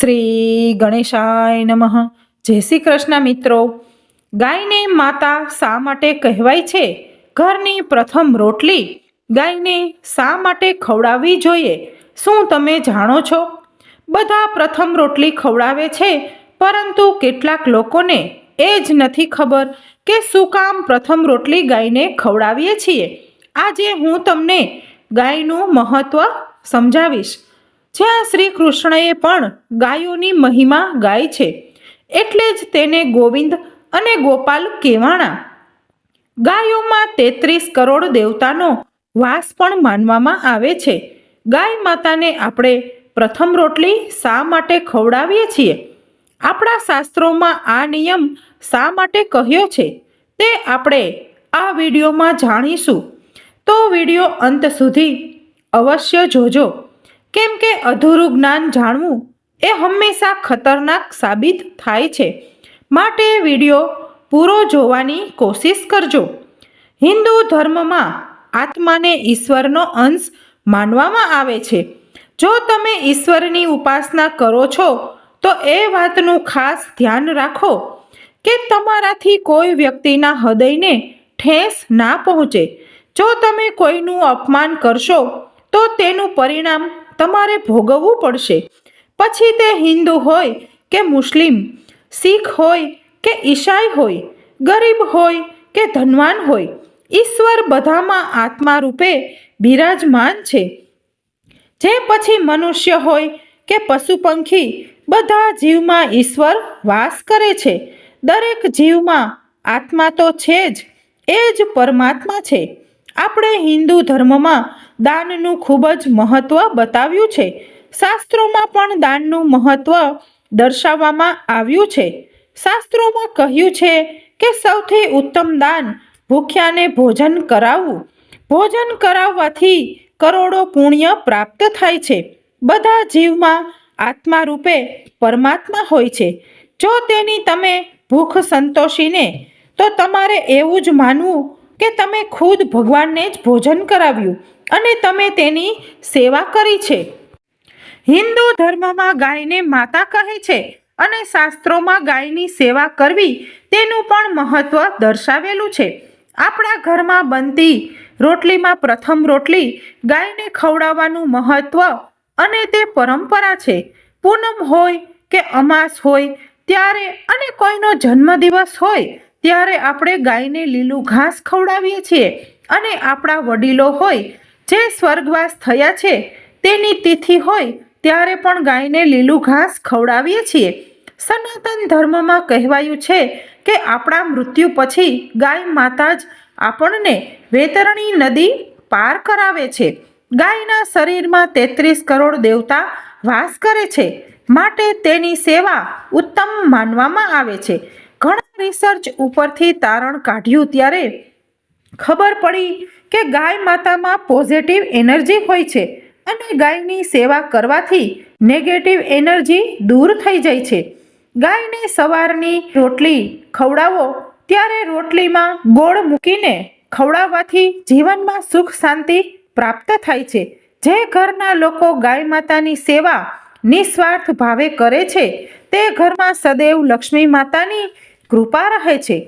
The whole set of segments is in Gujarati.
શ્રી ગણેશાય નમઃ. જય શ્રી કૃષ્ણ મિત્રો. ગાયને માતા શા માટે કહેવાય છે? ઘરની પ્રથમ રોટલી ગાયને શા માટે ખવડાવવી જોઈએ? શું તમે જાણો છો? બધા પ્રથમ રોટલી ખવડાવે છે, પરંતુ કેટલાક લોકોને એ જ નથી ખબર કે શું કામ પ્રથમ રોટલી ગાયને ખવડાવીએ છીએ. આજે હું તમને ગાયનું મહત્ત્વ સમજાવીશ. જ્યાં શ્રી કૃષ્ણએ પણ ગાયોની મહિમા ગાય છે, એટલે જ તેને ગોવિંદ અને ગોપાલ કેવાણા ગાયોમાં તેત્રીસ કરોડ દેવતાનો વાસ પણ માનવામાં આવે છે. ગાય માતાને આપણે પ્રથમ રોટલી શા માટે ખવડાવીએ છીએ? આપણા શાસ્ત્રોમાં આ નિયમ શા માટે કહ્યો છે? તે આપણે આ વિડીયોમાં જાણીશું. તો વીડિયો અંત સુધી અવશ્ય જોજો. કેમ કે અધૂરું જ્ઞાન જાણવું એ હંમેશા ખતરનાક સાબિત થાય છે. માટે વીડિયો પૂરો જોવાની કોશિશ કરજો. હિન્દુ ધર્મમાં આત્માને ઈશ્વરનો અંશ માનવામાં આવે છે. જો તમે ઈશ્વરની ઉપાસના કરો છો, તો એ વાતનું ખાસ ધ્યાન રાખો કે તમારાથી કોઈ વ્યક્તિના હૃદયને ઠેસ ના પહોંચે. જો તમે કોઈનું અપમાન કરશો, તો તેનું પરિણામ તમારે ભોગવવું પડશે. પછી તે હિન્દુ હોય કે મુસ્લિમ, શીખ હોય કે ઈસાઈ હોય, ગરીબ હોય કે ધનવાન હોય, ઈશ્વર બધામાં આત્મા રૂપે બિરાજમાન છે. જે પછી મનુષ્ય હોય કે પશુ પંખી, બધા જીવમાં ઈશ્વર વાસ કરે છે. દરેક જીવમાં આત્મા તો છે જ, એ જ પરમાત્મા છે. આપણે હિન્દુ ધર્મમાં દાનનું ખૂબ જ મહત્ત્વ બતાવ્યું છે. શાસ્ત્રોમાં પણ દાનનું મહત્ત્વ દર્શાવવામાં આવ્યું છે. શાસ્ત્રોમાં કહ્યું છે કે સૌથી ઉત્તમ દાન ભૂખ્યાને ભોજન કરાવવું. ભોજન કરાવવાથી કરોડો પુણ્ય પ્રાપ્ત થાય છે. બધા જીવમાં આત્મા રૂપે પરમાત્મા હોય છે. જો તેની તમે ભૂખ સંતોષીને, તો તમારે એવું જ માનવું કે તમે ખુદ ભગવાનને જ ભોજન કરાવ્યું અને તમે તેની સેવા કરી છે. હિન્દુ ધર્મમાં ગાયને માતા કહે છે અને શાસ્ત્રોમાં ગાયની સેવા કરવી તેનું પણ મહત્ત્વ દર્શાવેલું છે. આપણા ઘરમાં બનતી રોટલીમાં પ્રથમ રોટલી ગાયને ખવડાવવાનું મહત્ત્વ અને તે પરંપરા છે. પૂનમ હોય કે અમાસ હોય, ત્યારે અને કોઈનો જન્મદિવસ હોય ત્યારે આપણે ગાયને લીલું ઘાસ ખવડાવીએ છીએ અને આપણા વડીલો હોય, જે સ્વર્ગવાસ થયા છે, તેની તિથિ હોય, ત્યારે પણ ગાયને લીલું ઘાસ ખવડાવીએ છીએ. સનાતન ધર્મમાં કહેવાયું છે કે આપણા મૃત્યુ પછી ગાય માતા જ આપણને વેતરણી નદી પાર કરાવે છે. ગાયના શરીરમાં તેત્રીસ કરોડ દેવતા વાસ કરે છે. માટે તેની સેવા ઉત્તમ માનવામાં આવે છે. રિસર્ચ ઉપરથી તારણ કાઢ્યું ત્યારે ખબર પડી કે ગાય માતામાં પોઝિટિવ એનર્જી હોય છે અને ગાયની સેવા કરવાથી નેગેટિવ એનર્જી દૂર થઈ જાય છે. ગાયને સવારની રોટલી ખવડાવો ત્યારે રોટલીમાં ગોળ મૂકીને ખવડાવવાથી જીવનમાં સુખ શાંતિ પ્રાપ્ત થાય છે. જે ઘરના લોકો ગાય માતાની સેવા નિસ્વાર્થ ભાવે કરે છે તે ઘરમાં સદૈવ લક્ષ્મી માતાની કૃપા રહે છે.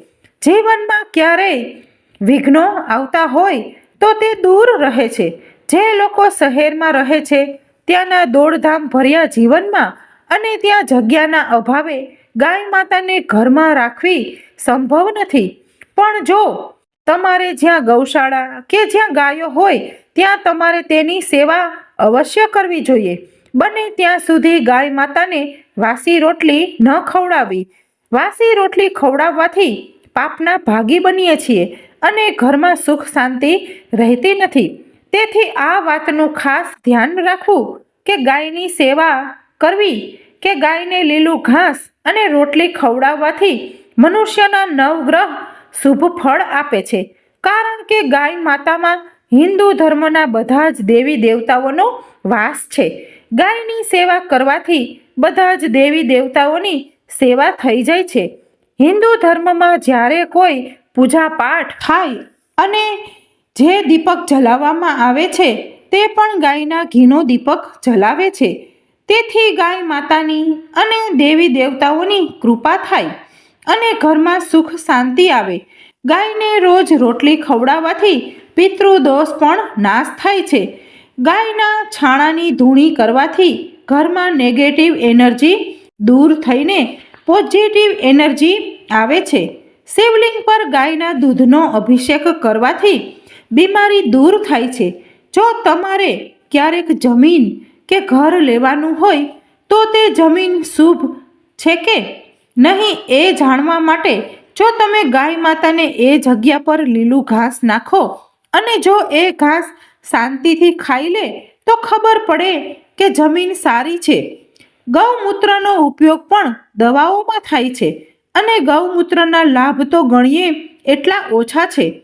જીવનમાં ક્યારેય વિઘ્નો આવતા હોય તો તે દૂર રહે છે. જે લોકો શહેરમાં રહે છે, ત્યાંના દોડધામ ભર્યા જીવનમાં અને ત્યાં જગ્યાના અભાવે ગાય માતાને ઘરમાં રાખવી સંભવ નથી. પણ જો તમારે જ્યાં ગૌશાળા કે જ્યાં ગાયો હોય, ત્યાં તમારે તેની સેવા અવશ્ય કરવી જોઈએ. બને ત્યાં સુધી ગાય માતાને વાસી રોટલી ન ખવડાવી વાસી રોટલી ખવડાવવાથી પાપના ભાગી બનીએ છીએ અને ઘરમાં સુખ શાંતિ રહેતી નથી. તેથી આ વાતનું ખાસ ધ્યાન રાખવું કે ગાયની સેવા કરવી, કે ગાયને લીલું ઘાસ અને રોટલી ખવડાવવાથી મનુષ્યના નવગ્રહ શુભ ફળ આપે છે. કારણ કે ગાય માતામાં હિન્દુ ધર્મના બધા જ દેવી દેવતાઓનો વાસ છે. ગાયની સેવા કરવાથી બધા જ દેવી દેવતાઓની સેવા થઈ જાય છે. હિન્દુ ધર્મમાં જ્યારે કોઈ પૂજા પાઠ થાય અને જે દીપક જલાવવામાં આવે છે, તે પણ ગાયના ઘીનો દીપક જલાવે છે. તેથી ગાય માતાની અને દેવી દેવતાઓની કૃપા થાય અને ઘરમાં સુખ શાંતિ આવે. ગાયને રોજ રોટલી ખવડાવવાથી પિતૃદોષ પણ નાશ થાય છે. ગાયના છાણાની ધૂણી કરવાથી ઘરમાં નેગેટિવ એનર્જી દૂર થઈને પોઝિટિવ એનર્જી આવે છે. શિવલિંગ પર ગાયના દૂધનો અભિષેક કરવાથી બીમારી દૂર થાય છે. જો તમારે ક્યારેક જમીન કે ઘર લેવાનું હોય, તો તે જમીન શુભ છે કે નહીં એ જાણવા માટે જો તમે ગાય માતાને એ જગ્યા પર લીલું ઘાસ નાખો અને જો એ ઘાસ શાંતિથી ખાઈ લે, તો ખબર પડે કે જમીન સારી છે. ગૌમૂત્રનો ઉપયોગ પણ દવાઓમાં થાય છે અને ગૌમૂત્રના લાભ તો ગણીએ એટલા ઓછા છે.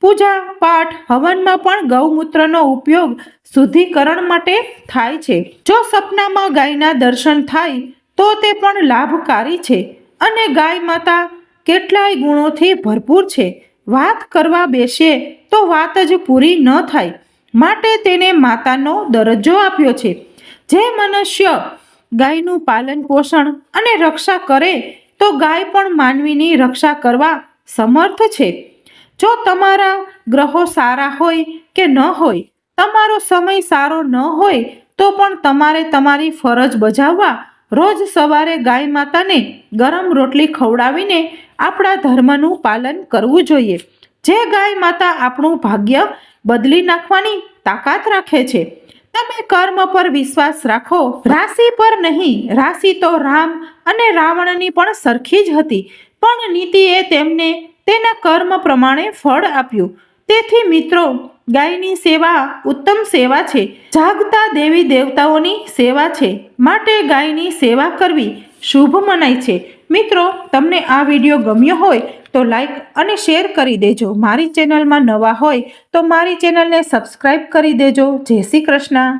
પૂજા, પાઠ, હવનમાં પણ ગૌમૂત્રનો ઉપયોગ શુદ્ધિકરણ માટે થાય છે. જો સપનામાં ગાયના દર્શન થાય, તો તે પણ લાભકારી છે અને ગાય માતા કેટલાય ગુણોથી ભરપૂર છે. વાત કરવા બેસીએ તો વાત જ પૂરી ન થાય. માટે તેને માતાનો દરજ્જો આપ્યો છે. જે મનુષ્ય ગાયનું પાલન પોષણ અને રક્ષા કરે તો ગાય પણ માનવીની રક્ષા કરવા સમર્થ છે. જો તમારા ગ્રહો સારા હોય કે ન હોય, તમારો સમય સારો ન હોય, તો પણ તમારે તમારી ફરજ બજાવવા રોજ સવારે ગાય માતાને ગરમ રોટલી ખવડાવીને આપણા ધર્મનું પાલન કરવું જોઈએ. જે ગાય માતા આપણું ભાગ્ય બદલી નાખવાની તાકાત રાખે છે. તમે કર્મ પર વિશ્વાસ રાખો, રાશિ પર નહીં. રાશિ તો રામ અને રાવણની પણ સરખી જ હતી. પણ નીતિએ તેમને તેના કર્મ પ્રમાણે ફળ આપ્યું. તેથી મિત્રો, ગાયની સેવા ઉત્તમ સેવા છે. જાગતા દેવી દેવતાઓની સેવા છે. માટે ગાયની સેવા કરવી શુભ મનાય છે. મિત્રો, તમને આ વીડિયો ગમ્યો હોય તો લાઈક અને શેર કરી દેજો. મારી ચેનલમાં નવા હોય તો મારી ચેનલને સબસ્ક્રાઈબ કરી દેજો. જય શ્રી કૃષ્ણ.